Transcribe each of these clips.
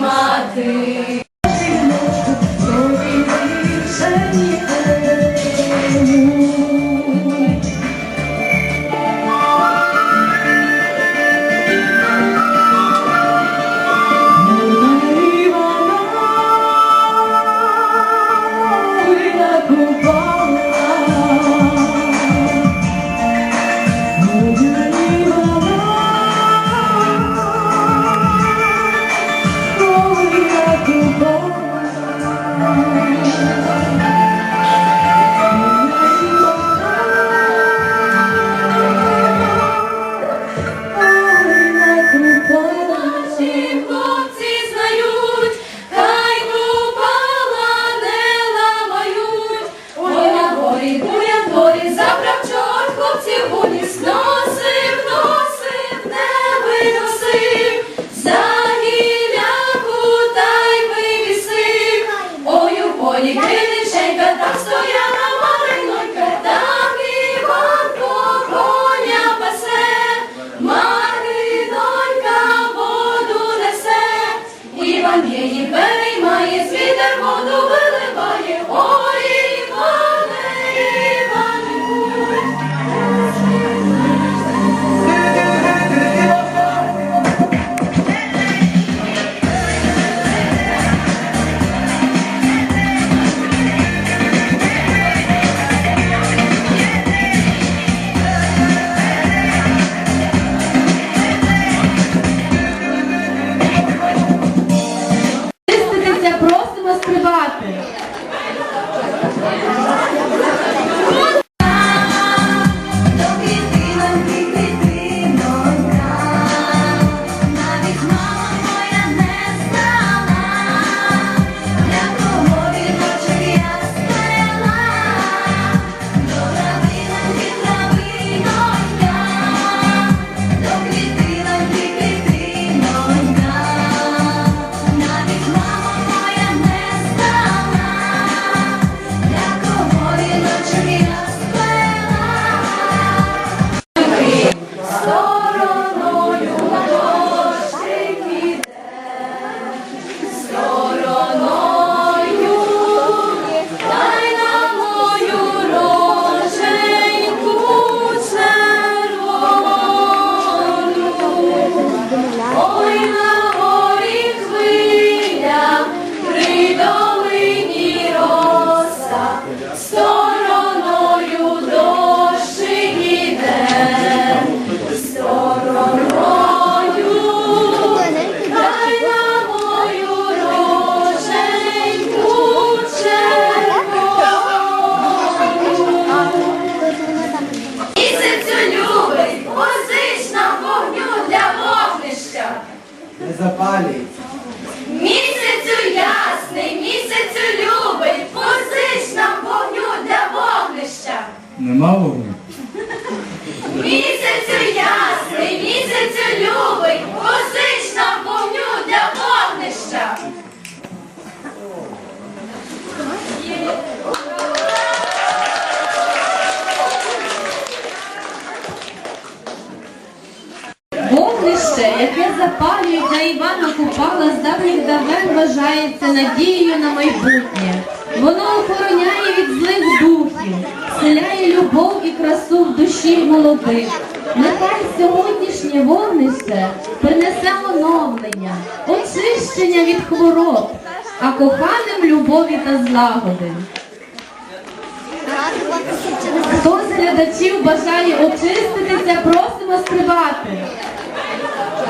мати. запалюється. Місяцю ясний, місяцю любий, позич нам вогню для вогнища. Нема вогню? Місяцю ясний. запалюють на Івана Купала з давніх давен вважається надією на майбутнє. Воно охороняє від злих духів, вселяє любов і красу в душі молодих. Нехай сьогоднішнє вогнище принесе оновлення, очищення від хвороб, а коханим любові та злагоди. Хто з глядачів бажає очиститися, просимо співати.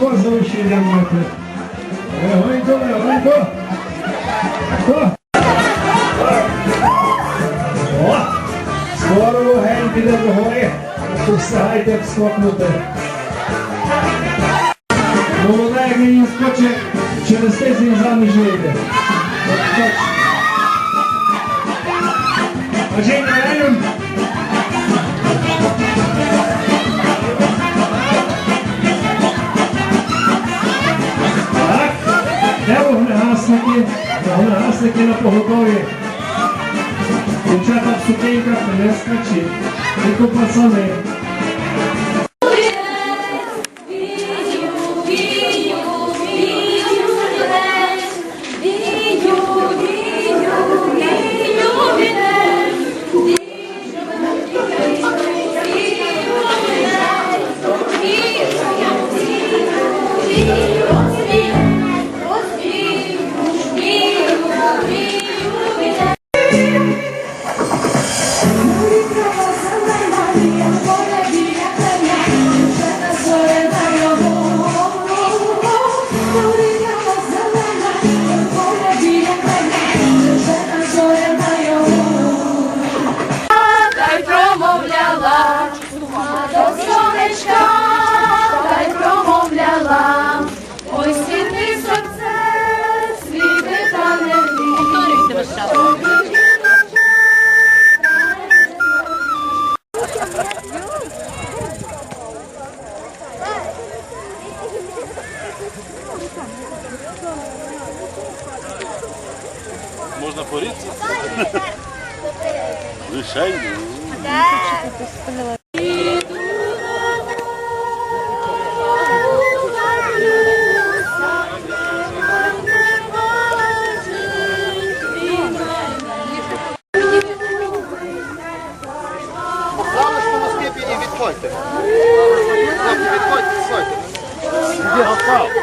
можна вищення мати. Гайдо, гайдо. Хто? О! Скоро вогень піде до гори. Усягайте, як скокнути. Вона, як її скоче, через тиждень з вами жиєте. Отже, ficou pra Salé. Bro.